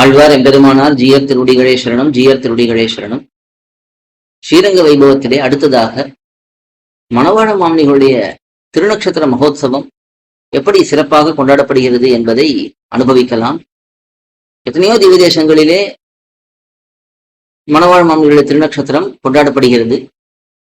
ஆழ்வார் எம்பெருமானார் ஜீயர் திருடிகளே சரணம் ஜியர் திருடிகளே சரணம். ஸ்ரீரங்க வைபவத்திலே அடுத்ததாக மணவாள மாமனிகளுடைய திருநக்ஷத்திர மகோத்சவம் எப்படி சிறப்பாக கொண்டாடப்படுகிறது என்பதை அனுபவிக்கலாம். எத்தனையோ திவ்ய தேசங்களிலே மணவாழ் மாமனிகளுடைய திருநக்ஷத்திரம் கொண்டாடப்படுகிறது.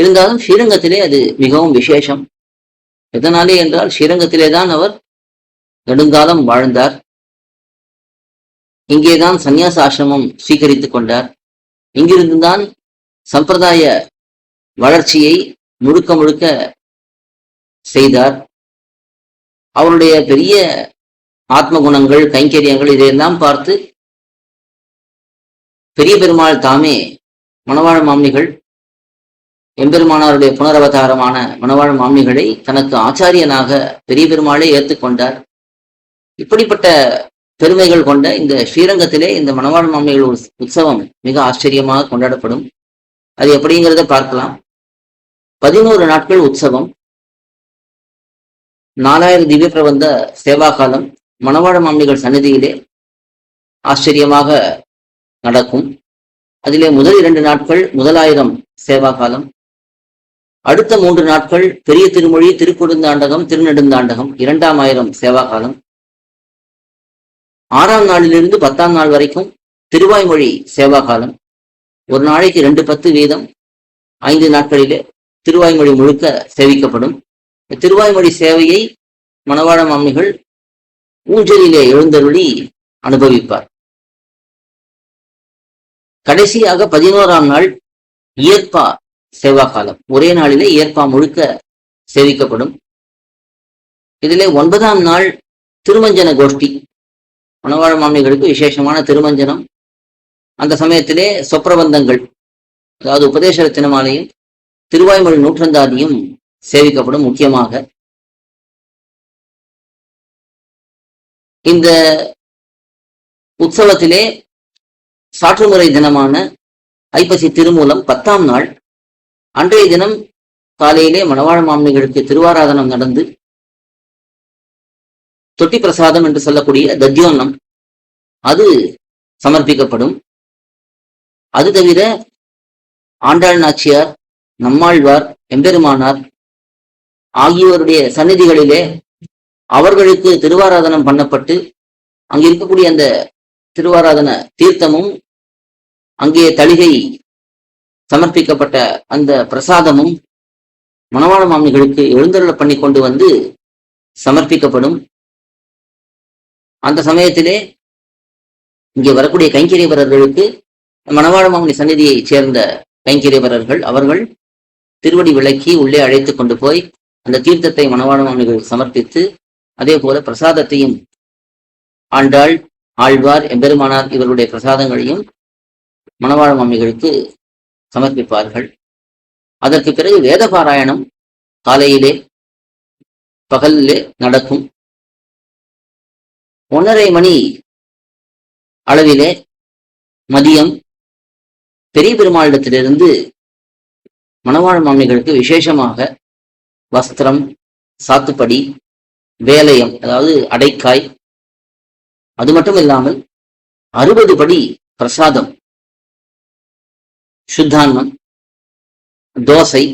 இருந்தாலும் ஸ்ரீரங்கத்திலே அது மிகவும் விசேஷம். எதனாலே என்றால் ஸ்ரீரங்கத்திலே தான் அவர் நெடுங்காலம் வாழ்ந்தார். இங்கேதான் சந்நியாச ஆசிரமம் ஸ்வீகரித்துக் கொண்டார். இங்கிருந்துதான் சம்பிரதாய வளர்ச்சியை முழுக்க முழுக்க செய்தார். அவருடைய பெரிய ஆத்ம குணங்கள் கைங்கரியங்கள் இதையெல்லாம் பார்த்து பெரிய பெருமாள் தாமே மணவாழ மாமனிகள் எம்பெருமானாருடைய புனரவதாரமான மணவாழ் மாமனிகளை தனக்கு ஆச்சாரியனாக பெரிய பெருமாளை ஏற்றுக்கொண்டார் இப்படிப்பட்ட பெருமைகள் கொண்ட இந்த ஸ்ரீரங்கத்திலே இந்த மணவாள மாமனிகள் உற்சவம் மிக ஆச்சரியமாக கொண்டாடப்படும். அது எப்படிங்கிறத பார்க்கலாம். பதினோரு நாட்கள் உற்சவம். நாலாயிரம் திவ்ய பிரபந்த சேவா காலம் மணவாழ மாமனிகள் சந்நிதியிலே ஆச்சரியமாக நடக்கும். அதிலே முதல் இரண்டு நாட்கள் முதலாயிரம் சேவா காலம் அடுத்த மூன்று நாட்கள் பெரிய திருமொழி திருக்குறுந்தாண்டகம் திருநெடுந்தாண்டகம் இரண்டாம் ஆயிரம் சேவா காலம் ஆறாம் நாளிலிருந்து பத்தாம் நாள் வரைக்கும் திருவாய்மொழி சேவா காலம் ஒரு நாளைக்கு ரெண்டு பத்து வீதம் ஐந்து நாட்களிலே திருவாய்மொழி முழுக்க சேவிக்கப்படும். திருவாய்மொழி சேவையை மணவாள மாமிகள் ஊஞ்சலிலே எழுந்தருளி அனுபவிப்பார். கடைசியாக பதினோராம் நாள் இயற்பா சேவா காலம் ஒரே நாளிலே இயற்பா முழுக்க சேவிக்கப்படும். இதிலே ஒன்பதாம் நாள் திருமஞ்சன கோஷ்டி. மணவாழ மாமிகளுக்கு விசேஷமான திருமஞ்சனம். அந்த சமயத்திலே சொப்பிரபந்தங்கள் அதாவது உபதேச தினமாலையும் திருவாய்மொழி நூற்றந்தாதியும் சேவிக்கப்படும் முக்கியமாக. இந்த உற்சவத்திலே சாற்றுமுறை தினமான ஐப்பசி திருமூலம் பத்தாம் நாள் அன்றைய தினம் காலையிலே மணவாழ மாமனிகளுக்கு திருவாராதனம் நடந்து தொட்டி பிரசாதம் என்று சொல்லக்கூடிய தத்தியோன்னம் அது சமர்ப்பிக்கப்படும். அது தவிர ஆண்டாள் நாச்சியார் நம்மாழ்வார் எம்பெருமானார் ஆகியோருடைய சந்நிதிகளிலே அவர்களுக்கு திருவாராதனம் பண்ணப்பட்டு அங்கு இருக்கக்கூடிய அந்த திருவாராதன தீர்த்தமும் அங்கே தளிகை சமர்ப்பிக்கப்பட்ட அந்த பிரசாதமும் மணவாள மாமிகளுக்கு எழுந்தருள பண்ணி கொண்டு வந்து சமர்ப்பிக்கப்படும். அந்த சமயத்திலே இங்கே வரக்கூடிய கைங்கரியவரர்களுக்கு மணவாள மாமனி சந்நிதியைச் சேர்ந்த கைங்கரியவரர்கள் அவர்கள் திருவடி விளக்கி உள்ளே அழைத்து கொண்டு போய் அந்த தீர்த்தத்தை மணவாள மாமனிகள் சமர்ப்பித்து அதே போல பிரசாதத்தையும் ஆண்டாள் ஆழ்வார் எம்பெருமானார் இவருடைய பிரசாதங்களையும் மணவாழ மாமிகளுக்கு சமர்ப்பிப்பார்கள். அதற்கு பிறகு வேத பாராயணம் காலையிலே பகலிலே நடக்கும். ஒன்றரை மணி அளவிலே மதியம் பெரிய பெருமாளிடத்திலிருந்து மணவாழ் மாமிகளுக்கு விசேஷமாக வஸ்திரம் சாத்துப்படி வேலையம் அதாவது அடைக்காய் அது மட்டும் இல்லாமல் அறுபது படி பிரசாதம் சுத்தான்மம் தோசை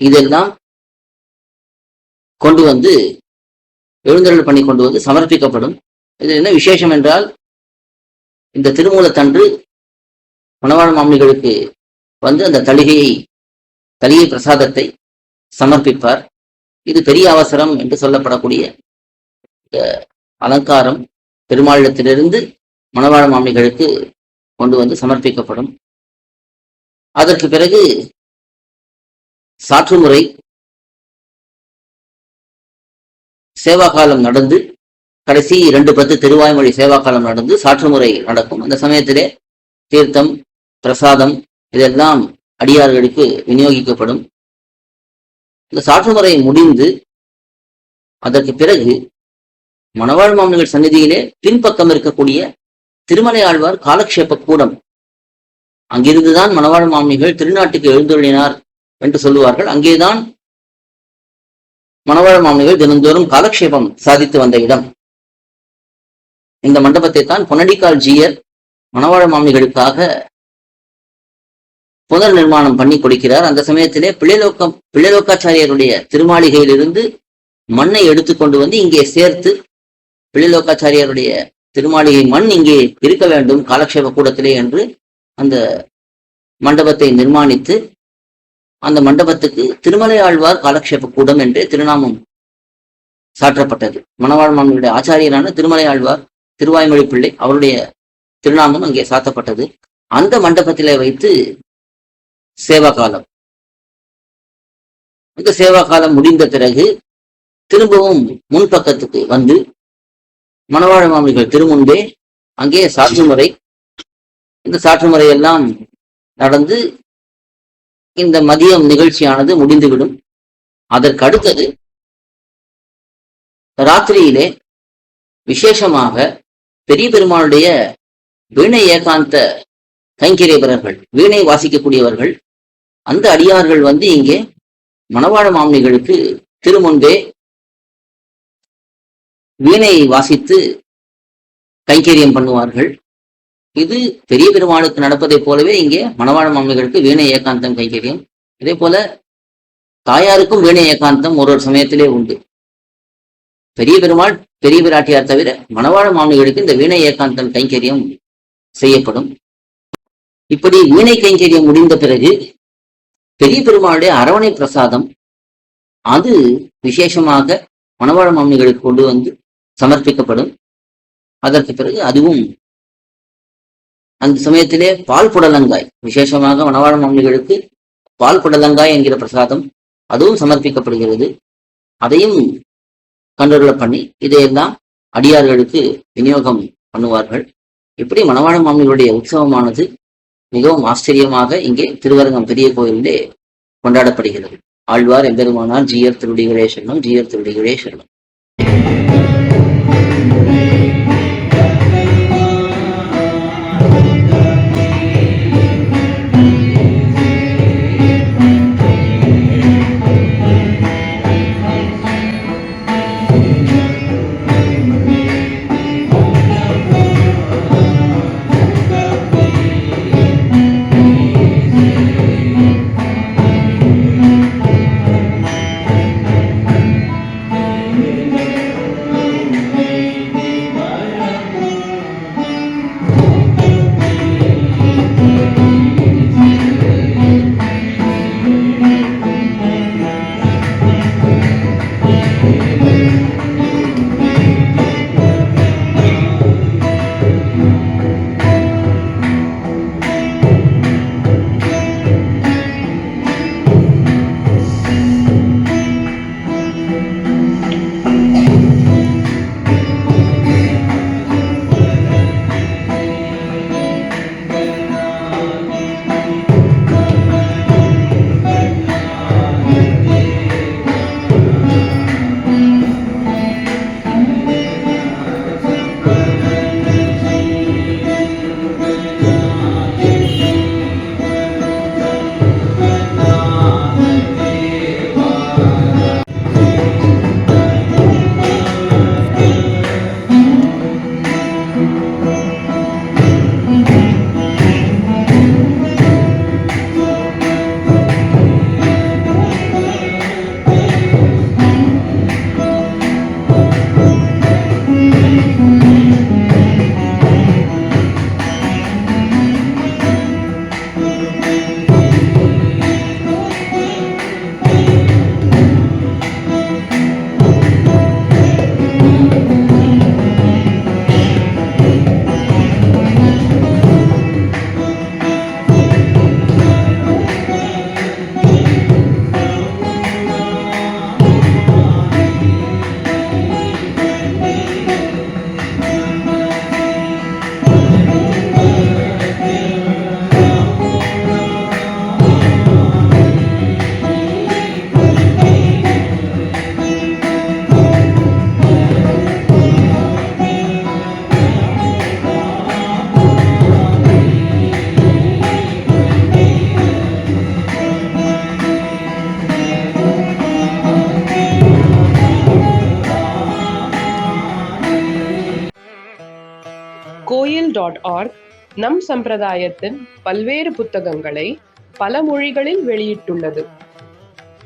இதெல்லாம் கொண்டு வந்து எழுந்தருள் பண்ணி கொண்டு வந்து சமர்ப்பிக்கப்படும். இது என்ன விசேஷம் என்றால் இந்த திருமூலத்தன்று மணவாழ் மாமிகளுக்கு வந்து அந்த தளிகையை தளிகை பிரசாதத்தை சமர்ப்பிப்பார். இது பெரிய அவசரம் என்று சொல்லப்படக்கூடிய அலங்காரம் பெருமாளிடத்திலிருந்து மணவாழ மாமிகளுக்கு கொண்டு வந்து சமர்ப்பிக்கப்படும். அதற்கு பிறகு சாற்றுமுறை சேவா காலம் நடந்து கடைசி இரண்டு பத்து திருவாய்மொழி சேவாக்காலம் நடந்து சாற்றுமுறை நடக்கும். அந்த சமயத்திலே தீர்த்தம் பிரசாதம் இதெல்லாம் அடியார்களுக்கு விநியோகிக்கப்படும். இந்த சாற்றுமுறை முடிந்து அதற்கு பிறகு மணவாழ் மாமனிகள் சந்நிதியிலே பின்பக்கம் இருக்கக்கூடிய திருமலை ஆழ்வார் காலக்ஷேப கூடம். அங்கிருந்துதான் மணவாழ் மாமனிகள் திருநாட்டுக்கு எழுந்துள்ளினார் என்று சொல்லுவார்கள். அங்கேதான் மணவாழ மாமனிகள் தினந்தோறும் காலக்ஷேபம் சாதித்து வந்த இடம். இந்த மண்டபத்தை தான் பொன்னடிக்கால் ஜீயர் மணவாழ மாமிகளுக்காக புனர் நிர்மாணம் பண்ணி கொடுக்கிறார். அந்த சமயத்திலே பிள்ளைலோக்கம் பிள்ளைலோக்காச்சாரியருடைய திருமாளிகையிலிருந்து மண்ணை எடுத்துக்கொண்டு வந்து இங்கே சேர்த்து பிள்ளைலோக்காச்சாரியருடைய திருமாளிகை மண் இங்கே இருக்க வேண்டும் காலக்ஷேப கூடத்திலே என்று அந்த மண்டபத்தை நிர்மாணித்து அந்த மண்டபத்துக்கு திருமலை ஆழ்வார் காலக்ஷேப கூடம் என்று திருநாமம் சாற்றப்பட்டது. மணவாழ் மாமனுடைய ஆச்சாரியரான திருமலை ஆழ்வார் திருவாய்மொழி பிள்ளை அவருடைய திருநாமம் அங்கே சாத்தப்பட்டது. அந்த மண்டபத்திலே வைத்து சேவா காலம். இந்த சேவா காலம் முடிந்த பிறகு திரும்பவும் முன்பக்கத்துக்கு வந்து மணவாழ மாமிகள் திருமுன்பே அங்கே சாற்று முறை இந்த சாற்று முறையெல்லாம் நடந்து இந்த மதியம் நிகழ்ச்சியானது முடிந்துவிடும். அதற்கு அடுத்தது ராத்திரியிலே விசேஷமாக பெரிய பெருமாளுடைய வீணை ஏகாந்த கைங்கரியபரர்கள் வீணை வாசிக்கக்கூடியவர்கள் அந்த அடியார்கள் வந்து இங்கே மணவாழ மாமனிகளுக்கு திருமுன்பே வீணை வாசித்து கைங்கரியம் பண்ணுவார்கள். இது பெரிய பெருமாளுக்கு நடப்பதைப் போலவே இங்கே மணவாழ மாமிகளுக்கு வீணை ஏகாந்தம் கைங்கரியம். இதே போல தாயாருக்கும் வீணை ஏகாந்தம் ஒரு ஒரு சமயத்திலே உண்டு. பெரிய பெருமாள் பெரிய பிராட்டியார் தவிர மணவாழ மாமிகளுக்கு இந்த வீணை ஏகாந்தம் கைங்கரியம் செய்யப்படும். இப்படி வீணை கைங்கரியம் முடிந்த பிறகு பெரிய பெருமாளுடைய அரவணை பிரசாதம் அது விசேஷமாக மணவாழ மாமிகளுக்கு கொண்டு வந்து சமர்ப்பிக்கப்படும். அதற்கு பிறகு அதுவும் அந்த சமயத்திலே பால் புடலங்காய் விசேஷமாக மணவாழ மாமனிகளுக்கு பால் புடலங்காய் என்கிற பிரசாதம் அதுவும் சமர்ப்பிக்கப்படுகிறது. அதையும் கண்டுள்ள பண்ணி இதையெல்லாம் அடியார்களுக்கு விநியோகம் பண்ணுவார்கள். இப்படி மணவாள மாமிகளுடைய உற்சவமானது மிகவும் ஆச்சரியமாக இங்கே திருவரங்கம் பெரிய கோயிலிலே கொண்டாடப்படுகிறது. ஆழ்வார் எம்பெருமானார் ஜீயர் திருடிகளே செல்லும் ஜீயர் திருடிகளே செல்லும். Koil.org நம் சம்பிரதாயத்தின் பல்வேறு புத்தகங்களை பல மொழிகளில் வெளியிட்டுள்ளது.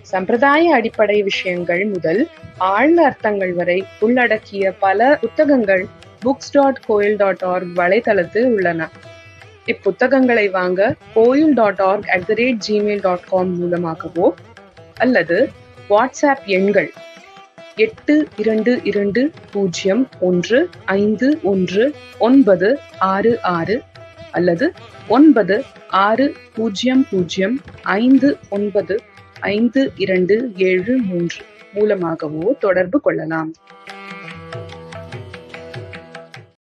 சம்பிரதாய அடிப்படை விஷயங்கள் முதல் ஆழ்ந்த அர்த்தங்கள் வரை உள்ளடக்கிய பல புத்தகங்கள் books dot Koyil dot org வலைத்தளத்தில் உள்ளன. இப்புத்தகங்களை வாங்க Koyil dot org at the rate Gmail dot com மூலமாகவோ அல்லது வாட்ஸ்அப் எண்கள் எட்டு இரண்டு இரண்டு பூஜ்ஜியம் ஒன்று ஐந்து ஒன்று ஒன்பது ஆறு ஆறு அல்லது ஒன்பது ஆறு பூஜ்ஜியம் பூஜ்ஜியம் ஐந்து ஒன்பது ஐந்து இரண்டு ஏழு மூன்று மூலமாகவோ தொடர்பு கொள்ளலாம்.